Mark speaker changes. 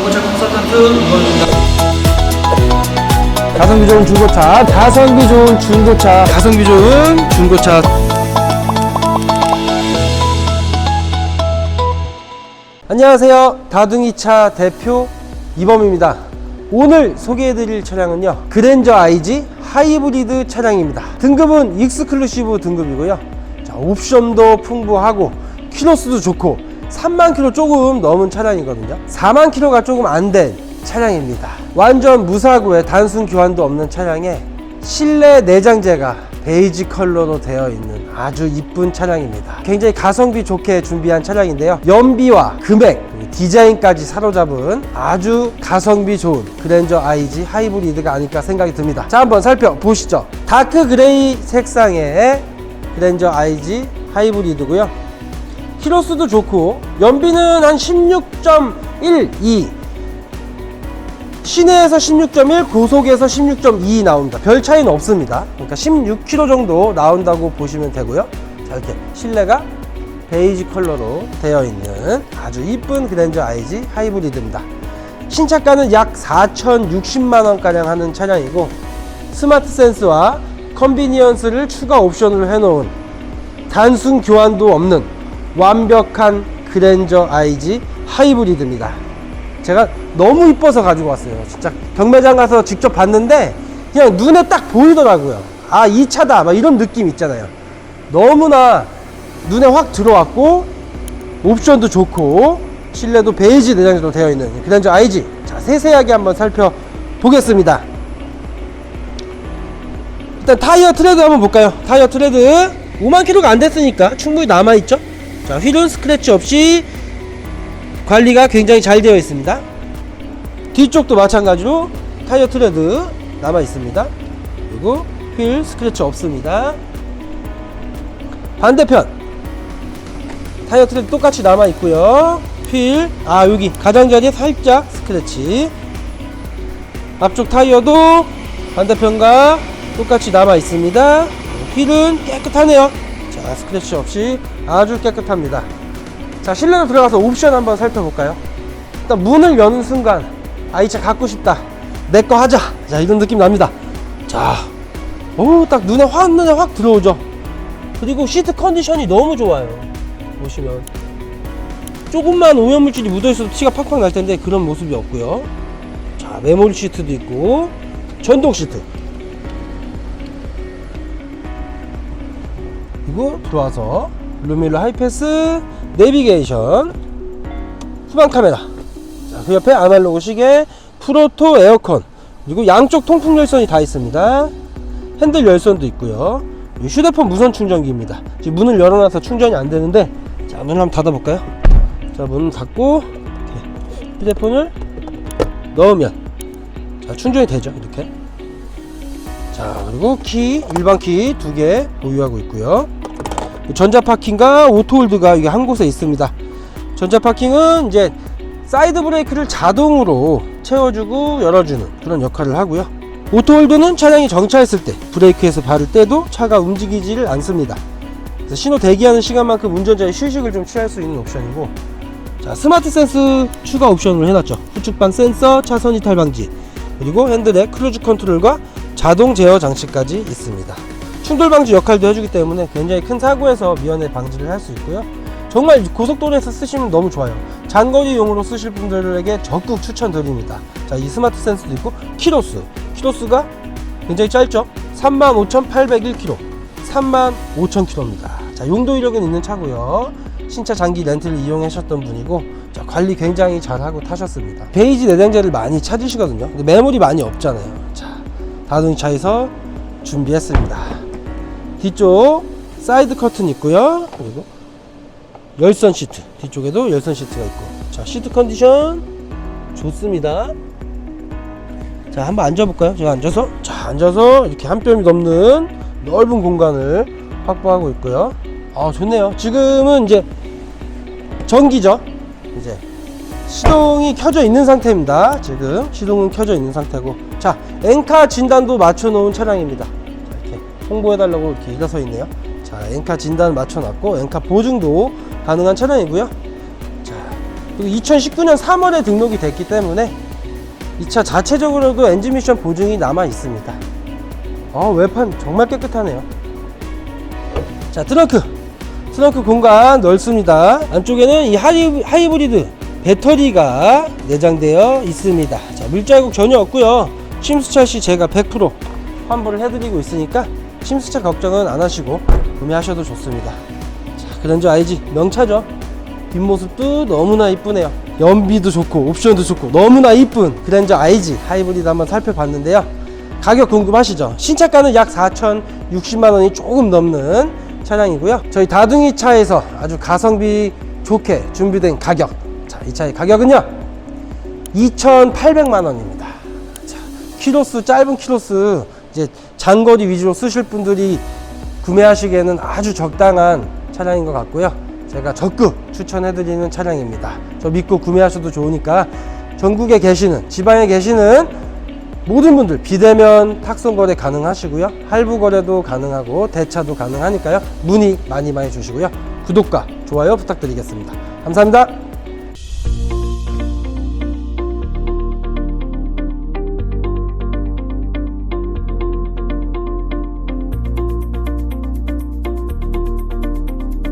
Speaker 1: 중고차 컨설턴트 이건입니다.
Speaker 2: 가성비 좋은 중고차, 가성비 좋은 중고차, 가성비 좋은 중고차. 안녕하세요. 다둥이차 대표 이범입니다. 오늘 소개해드릴 차량은요. 그랜저 IG 하이브리드 차량입니다. 등급은 익스클루시브 등급이고요. 자, 옵션도 풍부하고 키로수도 좋고 3만 킬로 조금 넘은 차량이거든요. 4만 킬로가 조금 안 된 차량입니다. 완전 무사고에 단순 교환도 없는 차량에 실내 내장재가 베이지 컬러로 되어 있는 아주 이쁜 차량입니다. 굉장히 가성비 좋게 준비한 차량인데요. 연비와 금액, 디자인까지 사로잡은 아주 가성비 좋은 그랜저 IG 하이브리드가 아닐까 생각이 듭니다. 자, 한번 살펴보시죠. 다크 그레이 색상의 그랜저 IG 하이브리드고요. 키로수도 좋고 연비는 한 16.12 시내에서 16.1, 고속에서 16.2 나옵니다. 별 차이는 없습니다. 그러니까 16km 정도 나온다고 보시면 되고요. 자, 이렇게 실내가 베이지 컬러로 되어 있는 아주 이쁜 그랜저 IG 하이브리드입니다. 신차가는 약 4,060만 원가량 하는 차량이고 스마트 센스와 컨비니언스를 추가 옵션으로 해놓은 단순 교환도 없는 완벽한 그랜저 IG 하이브리드입니다. 제가 너무 이뻐서 가지고 왔어요. 진짜 경매장 가서 직접 봤는데 그냥 눈에 딱 보이더라고요. 아, 이 차다. 막 이런 느낌 있잖아요. 너무나 눈에 확 들어왔고 옵션도 좋고 실내도 베이지 내장재로 되어 있는 그랜저 IG. 자, 세세하게 한번 살펴보겠습니다. 일단 타이어 트레드 한번 볼까요? 타이어 트레드 5만 킬로가 안 됐으니까 충분히 남아 있죠. 자, 휠은 스크래치 없이 관리가 굉장히 잘 되어 있습니다. 뒤쪽도 마찬가지로 타이어 트레드 남아 있습니다. 그리고 휠 스크래치 없습니다. 반대편 타이어 트레드 똑같이 남아 있고요. 휠, 아 여기 가장자리에 살짝 스크래치. 앞쪽 타이어도 반대편과 똑같이 남아 있습니다. 휠은 깨끗하네요. 자, 스크래치 없이 아주 깨끗합니다. 자, 실내로 들어가서 옵션 한번 살펴볼까요? 일단 문을 여는 순간, 아, 이 차 갖고 싶다. 내 거 하자. 자, 이런 느낌 납니다. 자, 오, 딱 눈에 확, 눈에 확 들어오죠. 그리고 시트 컨디션이 너무 좋아요. 보시면. 조금만 오염물질이 묻어있어도 티가 팍팍 날 텐데 그런 모습이 없고요. 자, 메모리 시트도 있고, 전동 시트. 그리고 들어와서 루밀러 하이패스 내비게이션 후방 카메라. 자, 그 옆에 아날로그 시계 프로토 에어컨 그리고 양쪽 통풍 열선이 다 있습니다. 핸들 열선도 있고요. 이 휴대폰 무선 충전기입니다. 지금 문을 열어놔서 충전이 안 되는데 자 문을 한번 닫아 볼까요? 자 문을 닫고 이렇게 휴대폰을 넣으면 자 충전이 되죠 이렇게. 자 그리고 키 일반 키 두 개 보유하고 있고요 전자 파킹과 오토홀드가 이게 한 곳에 있습니다. 전자 파킹은 이제 사이드 브레이크를 자동으로 채워주고 열어주는 그런 역할을 하고요. 오토홀드는 차량이 정차했을 때 브레이크에서 발을 떼도 차가 움직이지를 않습니다. 신호 대기하는 시간만큼 운전자의 휴식을 좀 취할 수 있는 옵션이고 자 스마트 센스 추가 옵션을 해놨죠. 후측방 센서 차선 이탈 방지 그리고 핸들의 크루즈 컨트롤과 자동 제어 장치까지 있습니다 충돌 방지 역할도 해주기 때문에 굉장히 큰 사고에서 미연에 방지를 할 수 있고요. 정말 고속도로에서 쓰시면 너무 좋아요. 장거리용으로 쓰실 분들에게 적극 추천드립니다. 자 이 스마트 센스도 있고 키로수. 키로수가 굉장히 짧죠? 35,801km 35,000km입니다. 자 용도 이력은 있는 차고요. 신차 장기 렌트를 이용하셨던 분이고 자, 관리 굉장히 잘하고 타셨습니다. 베이지 내장재를 많이 찾으시거든요. 근데 매물이 많이 없잖아요. 자 다둥차에서 준비했습니다 뒤쪽 사이드 커튼 있고요. 그리고 열선 시트. 뒤쪽에도 열선 시트가 있고. 자 시트 컨디션 좋습니다. 자 한번 앉아볼까요? 제가 앉아서. 자 앉아서 이렇게 한 뼘이 넘는 넓은 공간을 확보하고 있고요. 아 좋네요. 지금은 이제 전기죠. 이제 시동이 켜져 있는 상태입니다. 지금 시동은 켜져 있는 상태고. 자 엔카 진단도 맞춰 놓은 차량입니다 홍보해달라고 이렇게 일어서 있네요 자 엔카 진단 맞춰 놨고 엔카 보증도 가능한 차량이고요 자 그리고 2019년 3월에 등록이 됐기 때문에 이 차 자체적으로도 엔진 미션 보증이 남아 있습니다. 아, 외판 정말 깨끗하네요. 자, 트렁크. 트렁크 공간 넓습니다. 안쪽에는 이 하이, 하이브리드 배터리가 내장되어 있습니다. 자, 물자국 전혀 없고요. 침수차 시 제가 100% 환불을 해드리고 있으니까 침수차 걱정은 안 하시고 구매하셔도 좋습니다. 자, 그랜저 IG 명차죠. 뒷모습도 너무나 이쁘네요. 연비도 좋고 옵션도 좋고 너무나 이쁜 그랜저 IG 하이브리드 한번 살펴봤는데요. 가격 궁금하시죠? 신차가는 약 4,060만 원이 조금 넘는 차량이고요. 저희 다둥이 차에서 아주 가성비 좋게 준비된 가격. 자, 이 차의 가격은요. 2,800만 원입니다. 자, 키로수 짧은 키로수 이제 장거리 위주로 쓰실 분들이 구매하시기에는 아주 적당한 차량인 것 같고요. 제가 적극 추천해드리는 차량입니다. 저 믿고 구매하셔도 좋으니까 전국에 계시는 지방에 계시는 모든 분들 비대면 탁송 거래 가능하시고요. 할부 거래도 가능하고 대차도 가능하니까요. 문의 많이 많이 주시고요. 구독과 좋아요 부탁드리겠습니다. 감사합니다.